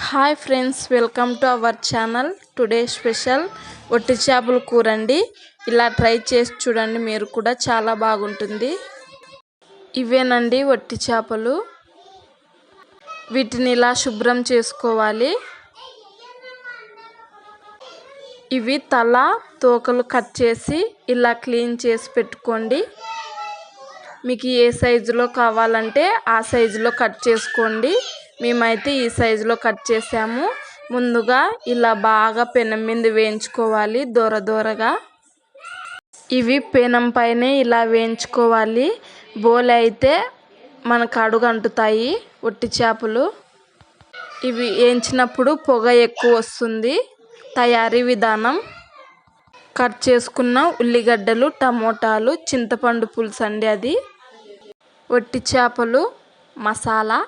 Hi friends welcome to our channel. Today special. ఒట్టి చేపల కూర అండి ఇలా ట్రై చేసి చూడండి మీరు కూడా చాలా బాగుంటుంది. ఇవేనండి ఒట్టి చేపలు. వీటిని ఇలా శుభ్రం చేసుకోవాలి. ఇవి తల తోకలు కట్ చేసి ఇలా క్లీన్ చేసి పెట్టుకోండి. మీకు ఏ సైజులో కావాలంటే ఆ సైజులో కట్ చేసుకోండి. మేమైతే ఈ సైజులో కట్ చేసాము. ముందుగా ఇలా బాగా పెనం మీద వేయించుకోవాలి దూర దూరగా. ఇవి పెనం పైనే ఇలా వేయించుకోవాలి. బోలే అయితే మనకు అడుగు అంటుతాయి ఒట్టి చేపలు. ఇవి వేయించినప్పుడు పొగ ఎక్కువ వస్తుంది. తయారీ విధానం. కట్ చేసుకున్న ఉల్లిగడ్డలు టమోటాలు చింతపండు పులుసు అండి అది. ఒట్టి చేపలు మసాలా.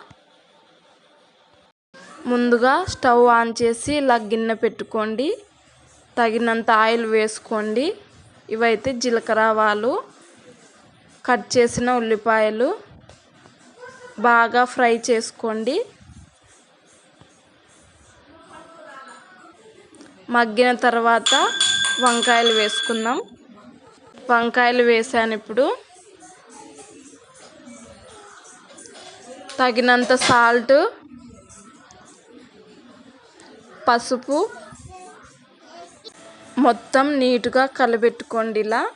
ముందుగా స్టవ్ ఆన్ చేసి ఇలా గిన్నె పెట్టుకోండి. తగినంత ఆయిల్ వేసుకోండి. ఇవైతే జీలకర్ర ఆవాలు కట్ చేసిన ఉల్లిపాయలు బాగా ఫ్రై చేసుకోండి. మగ్గిన తర్వాత వంకాయలు వేసుకుందాం. వంకాయలు వేసాను ఇప్పుడు. తగినంత సాల్ట్ పసుపు మొత్తం నీటుగా కలబెట్టుకోండి ఇలా.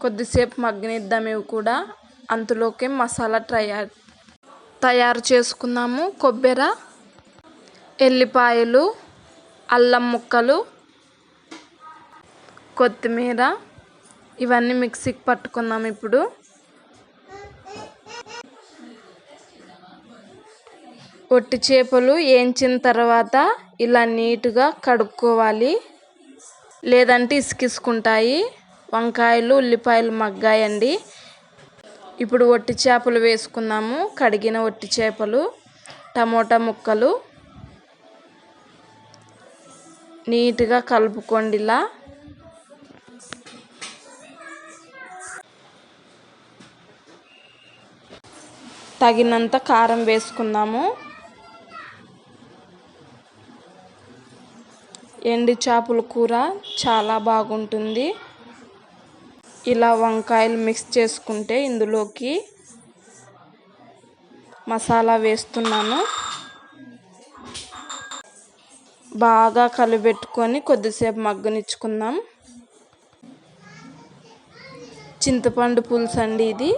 కొద్దిసేపు మగ్గనిద్దాం ఇవి కూడా. అంతలోకే మసాలా తయారు తయారు చేసుకున్నాము. కొబ్బరి ఎల్లిపాయలు అల్లం ముక్కలు కొత్తిమీర ఇవన్నీ మిక్సీకి పట్టుకున్నాము ఇప్పుడు. ఒట్టి చేపలు వేయించిన తర్వాత ఇలా నీట్గా కడుక్కోవాలి. లేదంటే ఇసుకిసుకుంటాయి. వంకాయలు ఉల్లిపాయలు మగ్గాయండి. ఇప్పుడు ఒట్టి చేపలు వేసుకుందాము. కడిగిన ఒట్టి చేపలు టమోటా ముక్కలు నీట్గా కలుపుకోండి ఇలా. తగినంత కారం వేసుకుందాము. ఎండు చేపల కూర చాలా బాగుంటుంది. ఇలా వంకాయలు మిక్స్ చేసుకుంటే ఇందులోకి మసాలా వేస్తున్నాను. బాగా కలిపెట్టుకొని కొద్దిసేపు మగ్గనిచ్చుకుందాం. చింతపండు పులుసు అండి ఇది.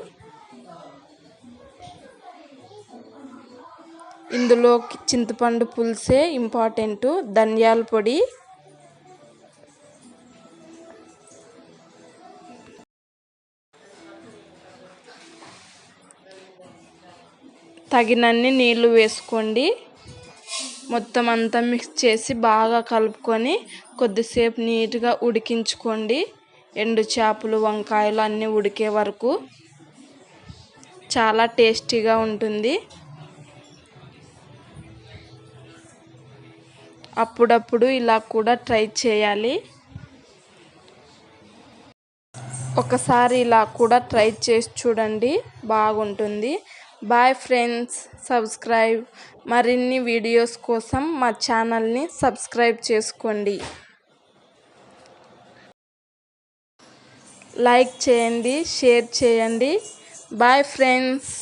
ఇందులో చింతపండు పులుసే ఇంపార్టెంట్ ధనియాల పొడి తగినన్ని నీళ్ళు వేసుకోండి. మొత్తం అంతా మిక్స్ చేసి బాగా కలుపుకొని కొద్దిసేపు నీట్గా ఉడికించుకోండి. ఎండు చేపలు వంకాయలు అన్నీ ఉడికే వరకు. చాలా టేస్టీగా ఉంటుంది. అప్పుడప్పుడు ఇలా కూడా ట్రై చేయాలి. ఒకసారి ఇలా కూడా ట్రై చేసి చూడండి. బాగుంటుంది. బాయ్ ఫ్రెండ్స్ సబ్స్క్రైబ్ మరిన్ని వీడియోస్ కోసం మా ఛానల్ని సబ్స్క్రైబ్ చేసుకోండి. లైక్ చేయండి షేర్ చేయండి. Bye friends